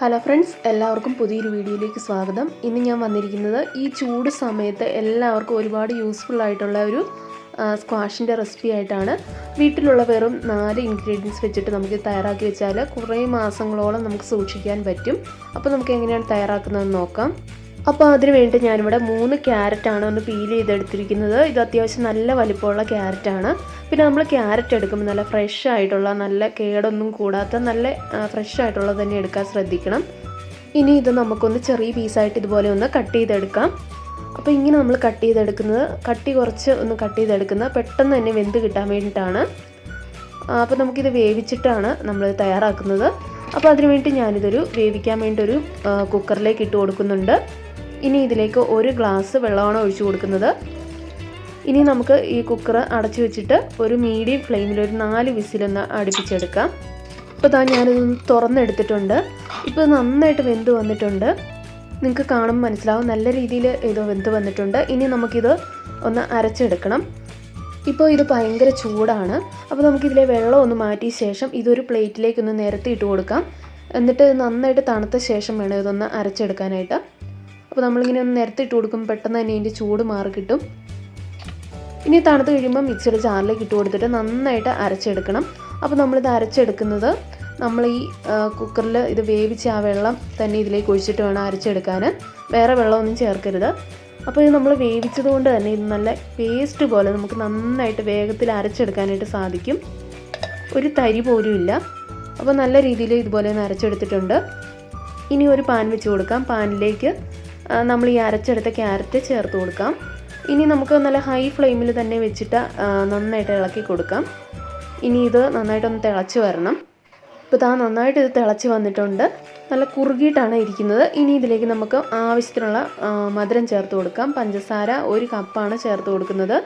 Hello friends എല്ലാവർക്കും പുതിയൊരു വീഡിയോയിലേക്ക് സ്വാഗതം. ഇന്ന് ഞാൻ വന്നിരിക്കുന്നത് ഈ ചൂട് സമയത്ത് എല്ലാവർക്കും ഒരുപാട് യൂസ്ഫുൾ ആയിട്ടുള്ള ഒരു സ്ക്വാഷിന്റെ റെസിപ്പി ആയിട്ടാണ്. വീട്ടിലുള്ള വെറും നാല് ഇൻഗ്രീഡിയൻസ് വെച്ചിട്ട് നമുക്ക് തയ്യാറാക്കി വെച്ചാൽ കുറേ മാസങ്ങളോളം നമുക്ക് സൂക്ഷിക്കാൻ പറ്റും. അപ്പോൾ നമുക്ക് എങ്ങനെയാണ് തയ്യാറാക്കുന്നതെന്ന് നോക്കാം. അപ്പോൾ അതിന് വേണ്ടി ഞാനിവിടെ മൂന്ന് ക്യാരറ്റാണ് ഒന്ന് പീൽ ചെയ്തെടുത്തിരിക്കുന്നത്. ഇത് അത്യാവശ്യം നല്ല വലിപ്പമുള്ള ക്യാരറ്റാണ് പിന്നെ നമ്മൾ ക്യാരറ്റ് എടുക്കുമ്പോൾ നല്ല ഫ്രഷ് ആയിട്ടുള്ള നല്ല കേടൊന്നും കൂടാത്ത നല്ല ഫ്രഷ് ആയിട്ടുള്ളത് തന്നെ എടുക്കാൻ ശ്രദ്ധിക്കണം. ഇനി ഇത് നമുക്കൊന്ന് ചെറിയ പീസായിട്ട് ഇതുപോലെ ഒന്ന് കട്ട് ചെയ്തെടുക്കാം. അപ്പോൾ ഇങ്ങനെ നമ്മൾ കട്ട് ചെയ്തെടുക്കുന്നത് കട്ടി കുറച്ച് ഒന്ന് കട്ട് ചെയ്തെടുക്കുന്നത് പെട്ടെന്ന് തന്നെ വെന്ത് കിട്ടാൻ വേണ്ടിയിട്ടാണ്. അപ്പോൾ നമുക്കിത് വേവിച്ചിട്ടാണ് നമ്മൾ തയ്യാറാക്കുന്നത്. അപ്പോൾ അതിനു വേണ്ടി ഞാനിതൊരു വേവിക്കാൻ വേണ്ടി ഒരു കുക്കറിലേക്ക് ഇട്ട് കൊടുക്കുന്നുണ്ട്. ഇനി ഇതിലേക്ക് ഒരു ഗ്ലാസ് വെള്ളമാണ് ഒഴിച്ചു കൊടുക്കുന്നത്. ഇനി നമുക്ക് ഈ കുക്കർ അടച്ചു വെച്ചിട്ട് ഒരു മീഡിയം ഫ്ലെയിമിൽ ഒരു നാല് വിസിലൊന്ന് അടുപ്പിച്ചെടുക്കാം. ഇപ്പോൾ താ ഞാനിതൊന്ന് തുറന്നെടുത്തിട്ടുണ്ട്. ഇപ്പോൾ നന്നായിട്ട് വെന്ത് വന്നിട്ടുണ്ട്. നിങ്ങൾക്ക് കാണുമ്പോൾ മനസ്സിലാവും നല്ല രീതിയിൽ ഇത് വെന്ത് വന്നിട്ടുണ്ട്. ഇനി നമുക്കിത് ഒന്ന് അരച്ചെടുക്കണം. ഇപ്പോൾ ഇത് ഭയങ്കര ചൂടാണ്. അപ്പോൾ നമുക്കിതിലെ വെള്ളം ഒന്ന് മാറ്റിയ ശേഷം ഇതൊരു പ്ലേറ്റിലേക്കൊന്ന് നിരത്തി ഇട്ട് കൊടുക്കാം. എന്നിട്ട് നന്നായിട്ട് തണുത്ത ശേഷം വേണം ഇതൊന്ന് അരച്ചെടുക്കാനായിട്ട്. അപ്പോൾ നമ്മളിങ്ങനെ ഒന്ന് നിരത്തിട്ട് കൊടുക്കും പെട്ടെന്ന് തന്നെ ഇതിന്റെ ചൂട് മാറി കിട്ടും. ഇനി തണുത്ത് കഴിയുമ്പോൾ മിക്സിയുടെ ജാറിലേക്ക് ഇട്ട് കൊടുത്തിട്ട് നന്നായിട്ട് അരച്ചെടുക്കണം. അപ്പോൾ നമ്മളിത് അരച്ചെടുക്കുന്നത് നമ്മൾ ഈ കുക്കറിൽ ഇത് വേവിച്ച് ആ വെള്ളം തന്നെ ഇതിലേക്ക് ഒഴിച്ചിട്ട് വേണം അരച്ചെടുക്കാൻ വേറെ വെള്ളമൊന്നും ചേർക്കരുത്. അപ്പോൾ ഇത് നമ്മൾ വേവിച്ചത് കൊണ്ട് തന്നെ ഇത് നല്ല പേസ്റ്റ് പോലെ നമുക്ക് നന്നായിട്ട് വേഗത്തിൽ അരച്ചെടുക്കാനായിട്ട് സാധിക്കും. ഒരു തരി പോലും ഇല്ല. അപ്പോൾ നല്ല രീതിയിൽ ഇതുപോലെ ഒന്ന് അരച്ചെടുത്തിട്ടുണ്ട്. ഇനി ഒരു പാൻ വെച്ച് കൊടുക്കാം. പാനിലേക്ക് നമ്മൾ ഈ അരച്ചെടുത്ത ക്യാരറ്റ് ചേർത്ത് കൊടുക്കാം. ഇനി നമുക്ക് നല്ല ഹൈ ഫ്ലെയിമിൽ തന്നെ വെച്ചിട്ട് നന്നായിട്ട് ഇളക്കി കൊടുക്കാം. ഇനി ഇത് നന്നായിട്ടൊന്ന് തിളച്ച് വരണം. ഇപ്പോൾ താ നന്നായിട്ട് ഇത് തിളച്ച് വന്നിട്ടുണ്ട്. നല്ല കുറുകിയിട്ടാണ് ഇരിക്കുന്നത്. ഇനി ഇതിലേക്ക് നമുക്ക് ആവശ്യത്തിനുള്ള മധുരം ചേർത്ത് കൊടുക്കാം. പഞ്ചസാര ഒരു കപ്പാണ് ചേർത്ത് കൊടുക്കുന്നത്.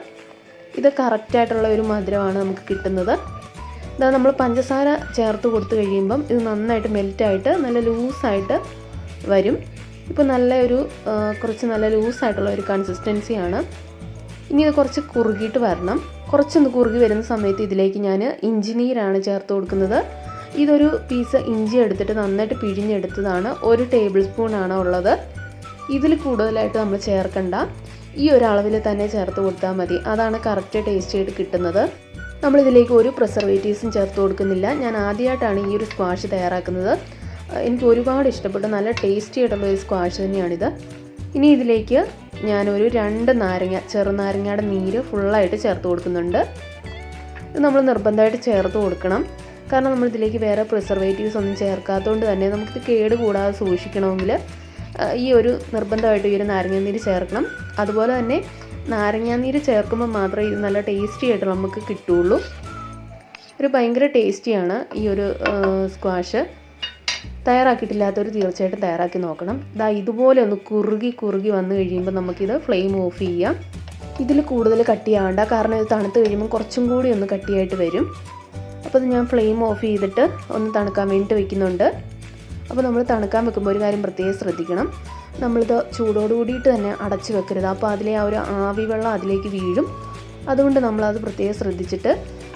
ഇത് കറക്റ്റായിട്ടുള്ള ഒരു മധുരമാണ് നമുക്ക് കിട്ടുന്നത്. ഇതാ നമ്മൾ പഞ്ചസാര ചേർത്ത് കൊടുത്തു കഴിയുമ്പം ഇത് നന്നായിട്ട് മെൽറ്റായിട്ട് നല്ല ലൂസായിട്ട് വരും. ഇപ്പോൾ നല്ലൊരു കുറച്ച് നല്ല ലൂസായിട്ടുള്ള ഒരു കൺസിസ്റ്റൻസിയാണ് ഇനി ഇത് കുറച്ച് കുറുകിയിട്ട് വരണം. കുറച്ചൊന്ന് കുറുകി വരുന്ന സമയത്ത് ഇതിലേക്ക് ഞാൻ ഇഞ്ചി നീരാണ് ചേർത്ത് കൊടുക്കുന്നത്. ഇതൊരു പീസ് ഇഞ്ചി എടുത്തിട്ട് നന്നായിട്ട് പിഴിഞ്ഞെടുത്തതാണ്. ഒരു ടേബിൾ സ്പൂൺ ആണ് ഉള്ളത്. ഇതിൽ കൂടുതലായിട്ട് നമ്മൾ ചേർക്കണ്ട. ഈ ഒരു അളവിൽ തന്നെ ചേർത്ത് കൊടുത്താൽ മതി. അതാണ് കറക്റ്റ് ടേസ്റ്റ് ആയിട്ട് കിട്ടുന്നത്. നമ്മളിതിലേക്ക് ഒരു പ്രിസർവേറ്റീവ്സും ചേർത്ത് കൊടുക്കുന്നില്ല. ഞാൻ ആദ്യമായിട്ടാണ് ഈ ഒരു സ്ക്വാഷ് തയ്യാറാക്കുന്നത്. എനിക്ക് ഒരുപാട് ഇഷ്ടപ്പെട്ടു. നല്ല ടേസ്റ്റി ആയിട്ടുള്ള ഒരു സ്ക്വാഷ് തന്നെയാണിത്. ഇനി ഇതിലേക്ക് ഞാനൊരു രണ്ട് നാരങ്ങ ചെറുനാരങ്ങയുടെ നീര് ഫുള്ളായിട്ട് ചേർത്ത് കൊടുക്കുന്നുണ്ട്. ഇത് നമ്മൾ നിർബന്ധമായിട്ട് ചേർത്ത് കൊടുക്കണം. കാരണം നമ്മൾ ഇതിലേക്ക് വേറെ പ്രിസർവേറ്റീവ്സ് ഒന്നും ചേർക്കാത്തതുകൊണ്ട് തന്നെ നമുക്കിത് കേട് കൂടാതെ സൂക്ഷിക്കണമെങ്കിൽ ഈ ഒരു നിർബന്ധമായിട്ട് ഈ ഒരു നാരങ്ങാനീര് ചേർക്കണം. അതുപോലെ തന്നെ നാരങ്ങാനീര് ചേർക്കുമ്പോൾ മാത്രമേ ഇത് നല്ല ടേസ്റ്റി ആയിട്ട് നമുക്ക് കിട്ടുള്ളൂ ഒരു ഭയങ്കര ടേസ്റ്റിയാണ് ഈ ഒരു സ്ക്വാഷ് തയ്യാറാക്കിയിട്ടില്ലാത്തവർ തീർച്ചയായിട്ടും തയ്യാറാക്കി നോക്കണം. ഇതാ ഇതുപോലെ ഒന്ന് കുറുകി കുറുകി വന്നു കഴിയുമ്പോൾ നമുക്കിത് ഫ്ലെയിം ഓഫ് ചെയ്യാം. ഇതിൽ കൂടുതൽ കട്ടിയാവേണ്ട കാരണം ഇത് തണുത്ത് കഴിയുമ്പോൾ കുറച്ചും കൂടി ഒന്ന് കട്ടിയായിട്ട് വരും. അപ്പോൾ ഞാൻ ഫ്ലെയിം ഓഫ് ചെയ്തിട്ട് ഒന്ന് തണുക്കാൻ വേണ്ടിയിട്ട് വെക്കുന്നുണ്ട്. അപ്പോൾ നമ്മൾ തണുക്കാൻ വെക്കുമ്പോൾ ഒരു കാര്യം പ്രത്യേകം ശ്രദ്ധിക്കണം. നമ്മളിത് ചൂടോട് കൂടിയിട്ട് തന്നെ അടച്ച് വെക്കരുത്. അപ്പോൾ അതിലെ ആ ഒരു ആവി വെള്ളം അതിലേക്ക് വീഴും. അതുകൊണ്ട് നമ്മളത് പ്രത്യേകം ശ്രദ്ധിച്ചിട്ട്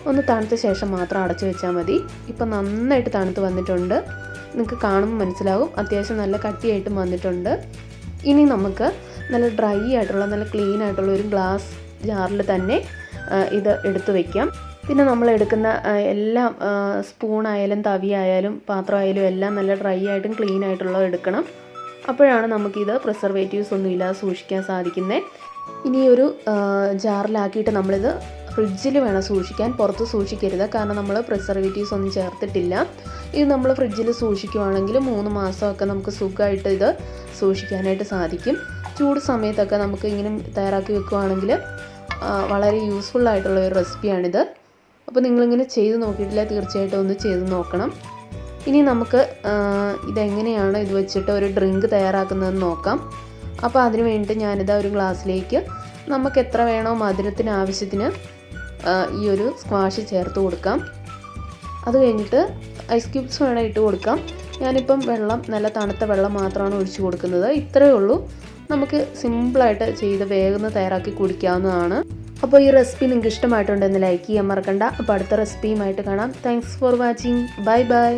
ഒന്ന് തണുത്ത ശേഷം മാത്രം അടച്ചു വെച്ചാൽ മതി. ഇപ്പം നന്നായിട്ട് തണുത്ത് വന്നിട്ടുണ്ട്. നിങ്ങൾക്ക് കാണുമ്പോൾ മനസ്സിലാകും. അത്യാവശ്യം നല്ല കട്ടിയായിട്ടും വന്നിട്ടുണ്ട്. ഇനി നമുക്ക് നല്ല ഡ്രൈ ആയിട്ടുള്ള നല്ല ക്ലീൻ ആയിട്ടുള്ള ഒരു ഗ്ലാസ് ജാറിൽ തന്നെ ഇത് എടുത്തു വയ്ക്കാം പിന്നെ നമ്മൾ എടുക്കുന്ന എല്ലാം സ്പൂണായാലും തവിയായാലും പാത്രമായാലും എല്ലാം നല്ല ഡ്രൈ ആയിട്ടും ക്ലീൻ ആയിട്ടുള്ളത് എടുക്കണം. അപ്പോഴാണ് നമുക്കിത് പ്രിസർവേറ്റീവ്സ് ഒന്നും ഇല്ലാതെ സൂക്ഷിക്കാൻ സാധിക്കുന്നത് ഇനി ഒരു ജാറിലാക്കിയിട്ട് നമ്മളിത് ഫ്രിഡ്ജിൽ വേണം സൂക്ഷിക്കാൻ. പുറത്ത് സൂക്ഷിക്കരുത്. കാരണം നമ്മൾ പ്രിസർവേറ്റീവ്സ് ഒന്നും ചേർത്തിട്ടില്ല. ഇത് നമ്മൾ ഫ്രിഡ്ജിൽ സൂക്ഷിക്കുവാണെങ്കിൽ മൂന്ന് മാസമൊക്കെ നമുക്ക് സുഖമായിട്ട് ഇത് സൂക്ഷിക്കാനായിട്ട് സാധിക്കും. ചൂട് സമയത്തൊക്കെ നമുക്ക് ഇങ്ങനെ തയ്യാറാക്കി വെക്കുവാണെങ്കിൽ വളരെ യൂസ്ഫുൾ ആയിട്ടുള്ള ഒരു റെസിപ്പിയാണിത് അപ്പോൾ നിങ്ങളിങ്ങനെ ചെയ്ത് നോക്കിയിട്ടില്ല തീർച്ചയായിട്ടും ഒന്ന് ചെയ്ത് നോക്കണം. ഇനി നമുക്ക് ഇതെങ്ങനെയാണ് ഇത് വെച്ചിട്ട് ഒരു ഡ്രിങ്ക് തയ്യാറാക്കുന്നതെന്ന് നോക്കാം. അപ്പോൾ അതിന് വേണ്ടിയിട്ട് ഞാനിത് ഒരു ഗ്ലാസ്സിലേക്ക് നമുക്ക് എത്ര വേണോ മധുരത്തിന് ആവശ്യത്തിന് ഈ ഒരു സ്ക്വാഷ് ചേർത്ത് കൊടുക്കാം. അത് കഴിഞ്ഞിട്ട് ഐസ് ക്യൂബ്സ് വേണം ഇട്ട് കൊടുക്കാം. ഞാനിപ്പം വെള്ളം നല്ല തണുത്ത വെള്ളം മാത്രമാണ് ഒഴിച്ചു കൊടുക്കുന്നത്. ഇത്രയേ ഉള്ളൂ. നമുക്ക് സിമ്പിളായിട്ട് ചെയ്ത് വേഗം തയ്യാറാക്കി കുടിക്കാവുന്നതാണ്. അപ്പോൾ ഈ റെസിപ്പി നിങ്ങൾക്ക് ഇഷ്ടമായിട്ടുണ്ടെന്ന് ലൈക്ക് ചെയ്യാൻ മറക്കണ്ട. അപ്പോൾ അടുത്ത റെസിപ്പിയുമായിട്ട് കാണാം. Thanks for watching bye bye